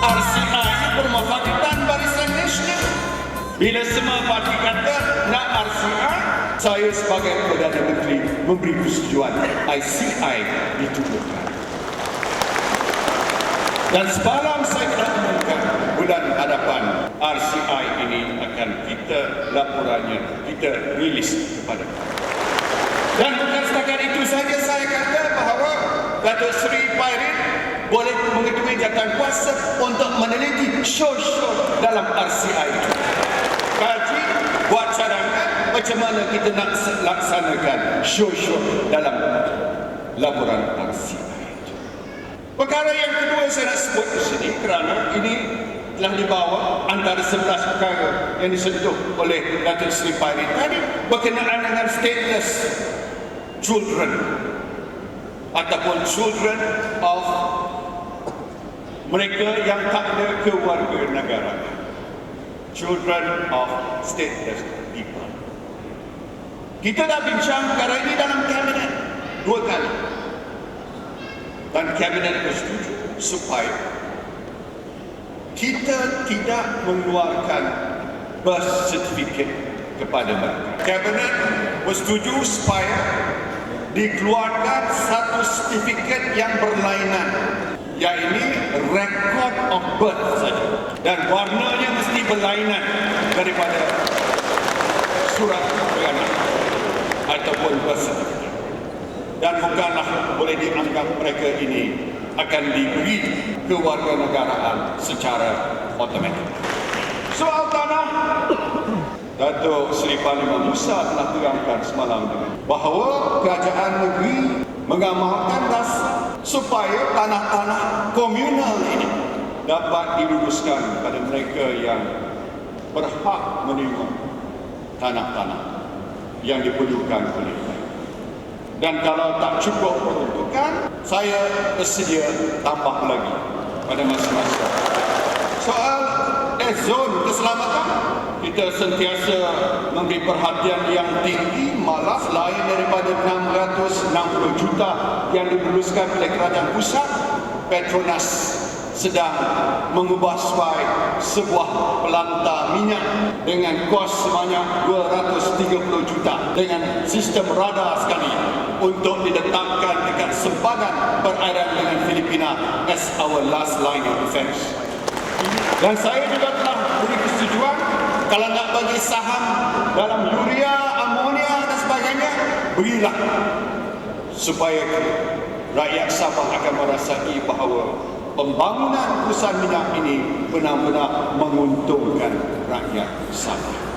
RCI bermufakatan barisan nasional. Bila semua parti kata nak RCI, saya sebagai Perdana Menteri memberi persetujuan RCI ditubuhkan. Dan sebalam saya telah umumkan bulan hadapan RCI ini akan kita laporannya, kita rilis kepada Dan bukan setakat itu saja saya kata bahawa Datuk Seri Pairin jawatan kuasa untuk meneliti show-show dalam RCI itu. Kaji, buat cadangan macam mana kita nak laksanakan show-show dalam laporan RCI. Perkara yang kedua saya nak sebut di sini kerana ini telah dibawa antara 11 perkara yang disentuh oleh Datuk Seri Pairin tadi berkenaan dengan stateless children ataupun children of mereka yang tak ada keluarga negara. Children of stateless people. Kita dah bincang perkara ini dalam kabinet. Dua kali. Dan kabinet bersetuju supaya kita tidak mengeluarkan birth certificate kepada mereka. Kabinet bersetuju supaya dikeluarkan satu sertifikat yang berlainan iaitu record of birth saja dan warnanya mesti berlainan daripada surat beranak ataupun birth dan bukanlah boleh dianggap mereka ini akan diberi kewarganegaraan secara otomatik. Soal tanah Datuk Seri Panglima Musa telah terangkan semalam bahawa kerajaan negeri mengamalkan dasar supaya tanah-tanah komunal ini dapat diluluskan kepada mereka yang berhak menerima tanah-tanah yang diperlukan oleh mereka. Dan kalau tak cukup peruntukan, saya bersedia tambah lagi pada masa-masa. Soal eh, zon keselamatan, kita sentiasa memberi perhatian yang tinggi malah selain daripada 660 juta yang dibeluskan oleh kerajaan pusat Petronas sedang mengubah suai sebuah pelantar minyak dengan kos sebanyak 230 juta dengan sistem radar sekali untuk diletakkan dekat sempadan perairan dengan Filipina as our last line of defense. Dan saya juga telah beri persetujuan kalau nak bagi saham dalam urea, amonia dan sebagainya, berilah supaya rakyat Sabah akan merasai bahawa pembangunan perusahaan minyak ini benar-benar menguntungkan rakyat Sabah.